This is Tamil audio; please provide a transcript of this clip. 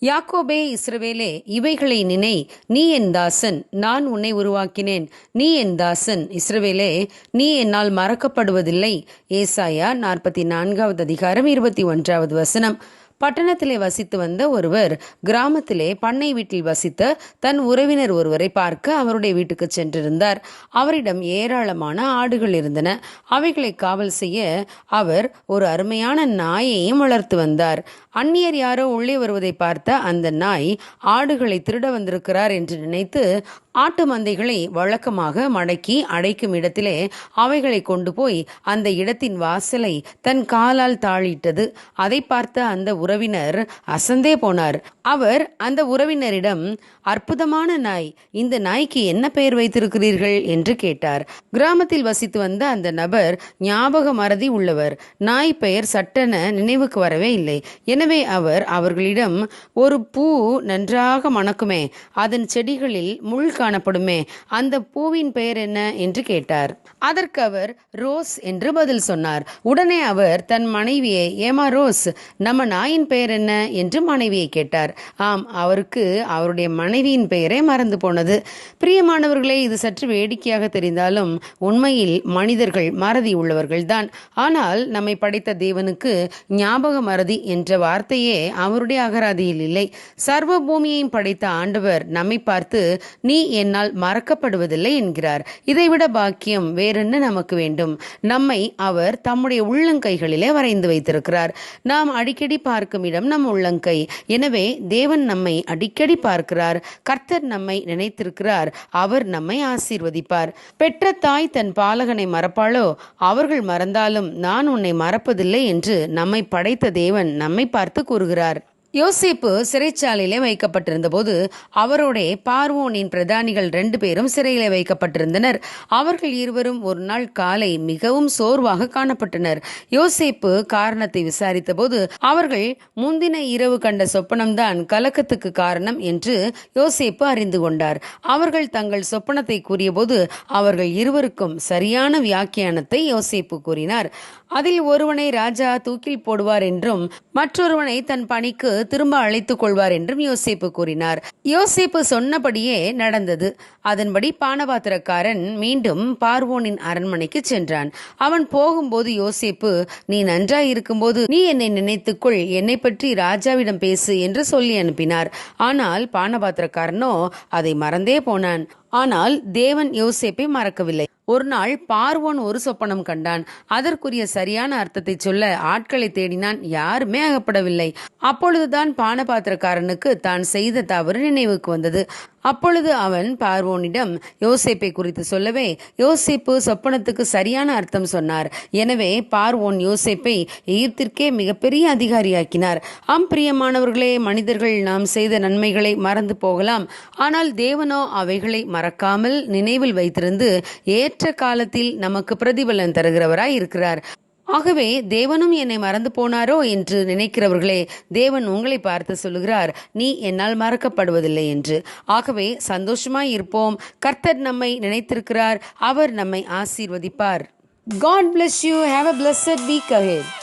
யாக்கோபே இஸ்ரவேலே இவைகளை நினை நீ என் தாசன் நான் உன்னை உருவாக்கினேன். நீ என் தாசன் இஸ்ரவேலே நீ என்னால் மறக்கப்படுவதில்லை. ஏசாயா நாற்பத்தி நான்காவது அதிகாரம் இருபத்தி ஒன்றாவது வசனம். பட்டணத்திலே வசித்து வந்த ஒருவர் கிராமத்திலே பண்ணை வீட்டில் வசித்த தன் உறவினர் ஒருவரை பார்க்க அவருடைய வீட்டுக்கு சென்றிருந்தார். அவரிடம் ஏராளமான ஆடுகள் இருந்தன. அவைகளை காவல் செய்ய அவர் ஒரு அருமையான நாயையும் வளர்த்து வந்தார். அந்நியர் யாரோ உள்ளே வருவதை பார்த்த அந்த நாய் ஆடுகளை திருட வந்திருக்கிறார் என்று நினைத்து ஆட்டு மந்தைகளை வழக்கமாக மடக்கி அடைக்கும் இடத்திலே அவைகளை கொண்டு போய் அந்த இடத்தின் வாசலை தன் காலால் தாளிட்டது. அதை பார்த்த அந்த உறவினர் அசந்தே போனார். அவர் அந்த உறவினரிடம் அற்புதமான நாய் இந்த நாய்க்கு என்ன பெயர் வைத்திருக்கிறீர்கள்? என்று கேட்டார். கிராமத்தில் வசித்து வந்த அந்த நபர் ஞாபக மறதி உள்ளவர். நாய் பெயர் சட்டென நினைவுக்கு வரவே இல்லை. எனவே அவர் அவர்களிடம் ஒரு பூ நன்றாக மணக்குமே அதன் செடிகளில் முள் காணப்படுமே அந்த பூவின் பெயர் என்ன? என்று கேட்டார். அதற்கு அவர் ரோஸ் என்று பதில் சொன்னார். உடனே அவர் தன் மனைவியை ஏமா ரோஸ் நம்ம நாய் தாயின் பெயர் என்ன என்று மனைவியை கேட்டார். ஆம் அவருக்கு அவருடைய மனைவியின் பெயரே மறந்து போனது. பிரியமானவர்களே இது சற்று வேடிக்கையாக தெரிந்தாலும் உண்மையில் மனிதர்கள் மறதி உள்ளவர்கள்தான். ஆனால் நம்மை படைத்த தேவனுக்கு ஞாபக மறதி என்ற வார்த்தையே அவருடைய அகராதியில் இல்லை. சர்வ பூமியையும் படைத்த ஆண்டவர் நம்மை பார்த்து நீ என்னால் மறக்கப்படுவதில்லை என்கிறார். இதைவிட பாக்கியம் வேறென்ன நமக்கு வேண்டும்? நம்மை அவர் தம்முடைய உள்ளங்கைகளிலே வரைந்து வைத்திருக்கிறார். நாம் அடிக்கடி பார்க்க பார்க்கும் இடம் நம் உள்ளங்கை. எனவே தேவன் நம்மை அடிக்கடி பார்க்கிறார் கர்த்தர் நம்மை நினைத்திருக்கிறார் அவர் நம்மை ஆசீர்வதிப்பார். பெற்ற தாய் தன் பாலகனை மறப்பாளோ? அவர்கள் மறந்தாலும் நான் உன்னை மறப்பதில்லை என்று நம்மை படைத்த தேவன் நம்மை பார்த்து கூறுகிறார். யோசேப்பு சிறைச்சாலையிலே வைக்கப்பட்டிருந்த போது அவரோட பார்வோனின் பிரதானிகள் ரெண்டு பேரும் சிறையிலே வைக்கப்பட்டிருந்தனர். அவர்கள் இருவரும் ஒரு நாள் காலை மிகவும் சோர்வாக காணப்பட்டனர். யோசேப்பு காரணத்தை விசாரித்த போது அவர்கள் முந்தின இரவு கண்ட சொப்பனம்தான் கலக்கத்துக்கு காரணம் என்று யோசேப்பு அறிந்து கொண்டார். அவர்கள் தங்கள் சொப்பனத்தை கூறியபோது அவர்கள் இருவருக்கும் சரியான வியாக்கியானத்தை யோசேப்பு கூறினார். அதில் ஒருவனை ராஜா தூக்கில் போடுவார் என்றும் மற்றொருவனை தன் பணிக்கு திரும்ப அழைத்துக் கொள்வார் என்றும் யோசேப்பு கூறினார். யோசேப்பு சொன்னபடியே நடந்தது. அதன்படி பானபாத்திரக்காரன் மீண்டும் பார்வோனின் அரண்மனைக்கு சென்றான். அவன் போகும்போது யோசேப்பு நீ நன்றாய் இருக்கும்போது நீ என்னை நினைத்துக்கொள் என்னை பற்றி ராஜாவிடம் பேசு என்று சொல்லி அனுப்பினார். ஆனால் பானபாத்திரக்காரனோ அதை மறந்தே போனான். ஆனால் தேவன் யோசேப்பை மறக்கவில்லை. ஒரு நாள் பார்வோன் ஒரு சொப்பனம் கண்டான். அதற்குரிய சரியான அர்த்தத்தை சொல்ல ஆட்களை தேடினான். யாருமே அகப்படவில்லை. அப்பொழுதுதான் பானபாத்திரக்காரனுக்கு தான் செய்த தவறு நினைவுக்கு வந்தது. அப்பொழுது அவன் பார்வோனிடம் யோசேப்பை குறித்து சொல்லவே யோசேப்பு சொப்பனத்துக்கு சரியான அர்த்தம் சொன்னார். எனவே பார்வோன் யோசேப்பை எகிப்திற்கே மிகப்பெரிய அதிகாரியாக்கினார். ஆம் பிரியமானவர்களே மனிதர்கள் நாம் செய்த நன்மைகளை மறந்து போகலாம். ஆனால் தேவனோ அவைகளை மறக்காமல் நினைவில் வைத்திருந்து ஏற்ற காலத்தில் நமக்கு பிரதிபலன் தருகிறவராய் இருக்கிறார். ஆகவே தேவனும் என்னை மறந்து போனாரோ என்று நினைக்கிறவர்களே தேவன் உங்களை பார்த்து சொல்லுகிறார் நீ என்னால் மறக்கப்படுவதில்லை என்று. ஆகவே சந்தோஷமாய் இருப்போம். கர்த்தர் நம்மை நினைத்திருக்கிறார். அவர் நம்மை ஆசீர்வதிப்பார். God bless you have a blessed week ahead